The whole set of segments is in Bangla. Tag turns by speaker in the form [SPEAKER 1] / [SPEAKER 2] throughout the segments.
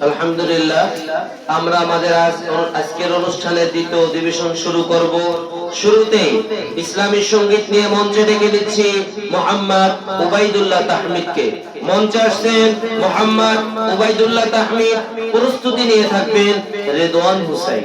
[SPEAKER 1] আলহামদুলিল্লাহ, আমরা আমাদের আজ- আজকের দ্বিতীয় অধিবেশন শুরু করব। শুরুতে সংগীত নিয়ে মঞ্চে ডেকে দিচ্ছি তাহমিদকে। প্রস্তুতি নিয়ে থাকবেন রেদওয়ান হুসাইন।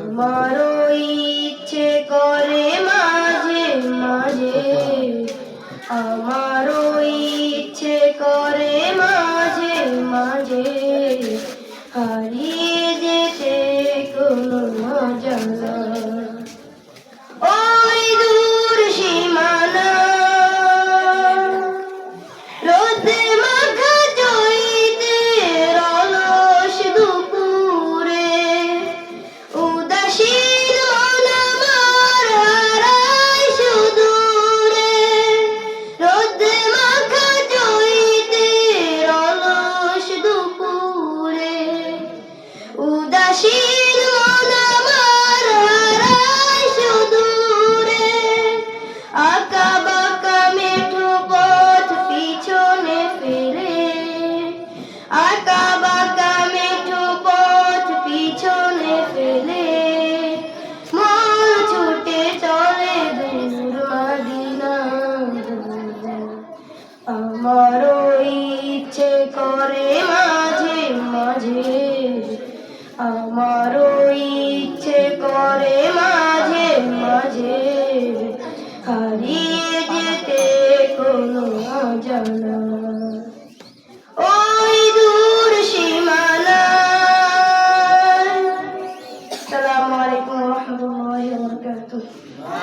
[SPEAKER 2] আমারও allí Santo.